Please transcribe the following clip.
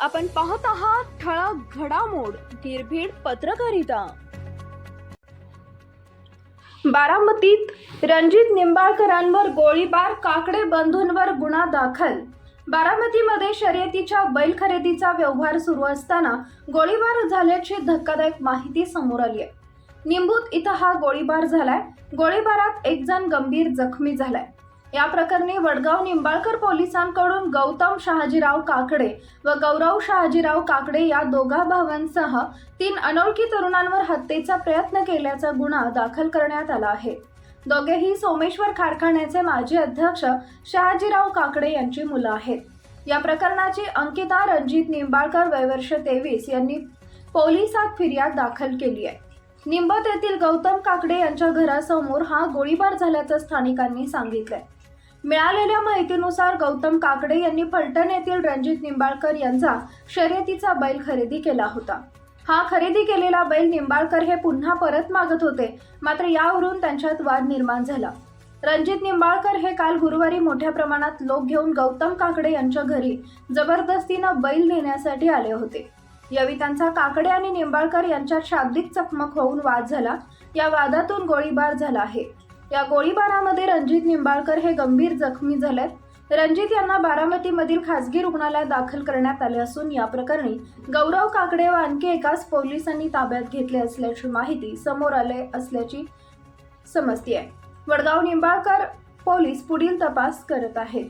आपण पाहत आहात ठळक घडामोड निर्भीड पत्रकारिता. बारामतीत रणजित निंबाळकरांवर गोळीबार काकडे बंधूंवर गुन्हा दाखल. बारामतीमध्ये शर्यतीच्या बैल खरेदीचा व्यवहार सुरू असताना गोळीबार झाल्याची धक्कादायक माहिती समोर आली आहे. निंबूत इथं हा गोळीबार झालाय. गोळीबारात एक जण गंभीर जखमी झालाय. या प्रकरणी वडगाव निंबाळकर पोलिसांकडून गौतम शहाजीराव काकडे व गौरव शहाजीराव काकडे या दोघा भावांसह तीन अनोळखी तरुणांवर हत्येचा प्रयत्न केल्याचा गुन्हा दाखल करण्यात आला आहे. दोघेही सोमेश्वर कारखान्याचे माजी अध्यक्ष शहाजीराव काकडे यांची मुलं आहेत. या प्रकरणाची अंकिता रणजित निंबाळकर वयवर्ष तेवीस यांनी पोलिसात फिर्याद दाखल केली आहे. निंबत येथील गौतम काकडे यांच्या घरासमोर हा गोळीबार झाल्याचं स्थानिकांनी सांगितलंय. मिळालेल्या माहितीनुसार गौतम काकडे यांनी फलटण येथील रणजित निंबाळकर यांचा शर्यतीचा बैल खरेदी केला होता. हा खरेदी केलेला बैल निंबाळकर हे पुन्हा परत मागत होते मात्र यावरून त्यांच्यात वाद निर्माण झाला. रणजित निंबाळकर हे काल गुरुवारी मोठ्या प्रमाणात लोक घेऊन गौतम काकडे यांच्या घरी जबरदस्तीनं बैल नेण्यासाठी आले होते. यावेळी त्यांचा काकडे आणि निंबाळकर यांच्यात शाब्दिक चकमक होऊन वाद झाला. या वादातून गोळीबार झाला आहे. या गोळीबारामध्ये रणजित निंबाळकर हे गंभीर जखमी झालेत. रणजित यांना बारामतीमधील खासगी रुग्णालयात दाखल करण्यात आले असून या प्रकरणी गौरव काकडे व आणखी एकाच पोलिसांनी ताब्यात घेतले असल्याची माहिती समोर आले असल्याची समजते आहे वडगाव निंबाळकर पोलीस पुढील तपास करत आहेत.